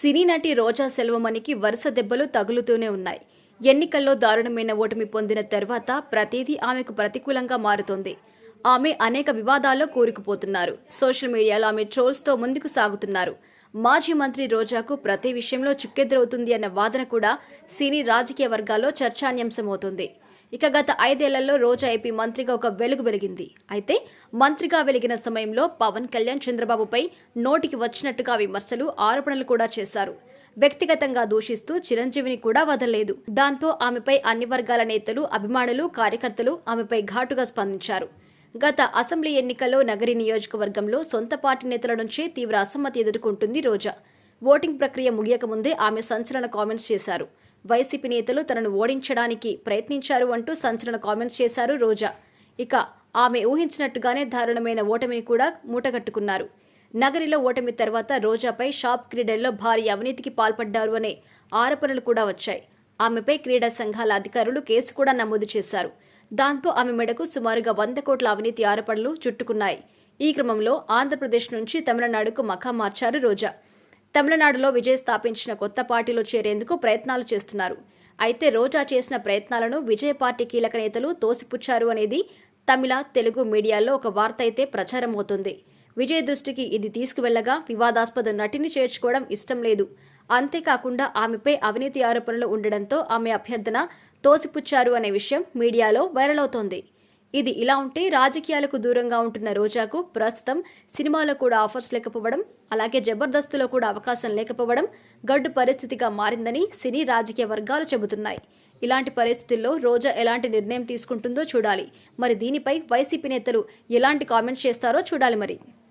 సినీ నటి రోజా సెల్వమణికి వరుస దెబ్బలు తగులుతూనే ఉన్నాయి. ఎన్నికల్లో దారుణమైన ఓటమి పొందిన తర్వాత ప్రతిదీ ఆమెకు ప్రతికూలంగా మారుతోంది. ఆమె అనేక వివాదాల్లో కూరుకుపోతున్నారు. సోషల్ మీడియాలో ఆమె ట్రోల్స్తో ముందుకు సాగుతున్నారు. మాజీ మంత్రి రోజాకు ప్రతి విషయంలో చుక్కెదురవుతుంది అన్న వాదన కూడా సినీ రాజకీయ వర్గాల్లో చర్చాన్యాంశమవుతుంది. ఇక గత ఐదేళ్ళలో రోజా ఏపీ మంత్రిగా ఒక వెలుగు వెలిగింది. అయితే మంత్రిగా వెలిగిన సమయంలో పవన్ కళ్యాణ్ చంద్రబాబుపై నోటికి వచ్చినట్టుగా విమర్శలు ఆరోపణలు కూడా చేశారు. వ్యక్తిగతంగా దూషిస్తూ చిరంజీవిని కూడా వదలలేదు. దాంతో ఆమెపై అన్ని వర్గాల నేతలు అభిమానులు కార్యకర్తలు ఆమెపై ఘాటుగా స్పందించారు. గత అసెంబ్లీ ఎన్నికల్లో నగరి నియోజకవర్గంలో సొంత పార్టీ నేతల నుంచే తీవ్ర అసమ్మతి ఎదుర్కొంటుంది రోజా. ఓటింగ్ ప్రక్రియ ముగియకముందే ఆమె సంచలన కామెంట్స్ చేశారు. వైసీపీ నేతలు తనను ఓడించడానికి ప్రయత్నించారు అంటూ సంచలన కామెంట్స్ చేశారు రోజా. ఇక ఆమె ఊహించినట్టుగానే దారుణమైన ఓటమిని కూడా మూటగట్టుకున్నారు. నగరిలో ఓటమి తర్వాత రోజాపై షాప్ క్రీడల్లో భారీ అవినీతికి పాల్పడ్డారు అనే ఆరోపణలు కూడా వచ్చాయి. ఆమెపై క్రీడా సంఘాల అధికారులు కేసు కూడా నమోదు చేశారు. దాంతో ఆమె మెడకు సుమారుగా వంద కోట్ల అవినీతి ఆరోపణలు చుట్టుకున్నాయి. ఈ క్రమంలో ఆంధ్రప్రదేశ్ నుంచి తమిళనాడుకు మఖా మార్చారు రోజా. తమిళనాడులో విజయ్ స్థాపించిన కొత్త పార్టీలో చేరేందుకు ప్రయత్నాలు చేస్తున్నారు. అయితే రోజా చేసిన ప్రయత్నాలను విజయ్ పార్టీ కీలక నేతలు తోసిపుచ్చారు అనేది తమిళ తెలుగు మీడియాల్లో ఒక వార్త అయితే ప్రచారం అవుతుంది. విజయ్ దృష్టికి ఇది తీసుకువెళ్ళగా వివాదాస్పద నటిని చేర్చుకోవడం ఇష్టం లేదు. అంతేకాకుండా ఆమెపై అవినీతి ఆరోపణలు ఉండడంతో ఆమె అభ్యర్థన తోసిపుచ్చారు అనే విషయం మీడియాలో వైరల్ అవుతోంది. ఇది ఇలా ఉంటే రాజకీయాలకు దూరంగా ఉంటున్న రోజాకు ప్రస్తుతం సినిమాలో కూడా ఆఫర్స్ లేకపోవడం అలాగే జబర్దస్త్లో కూడా అవకాశం లేకపోవడం గడ్డు పరిస్థితిగా మారిందని సినీ రాజకీయ వర్గాలు చెబుతున్నాయి. ఇలాంటి పరిస్థితుల్లో రోజా ఎలాంటి నిర్ణయం తీసుకుంటుందో చూడాలి. మరి దీనిపై వైసీపీ నేతలు ఎలాంటి కామెంట్స్ చేస్తారో చూడాలి మరి.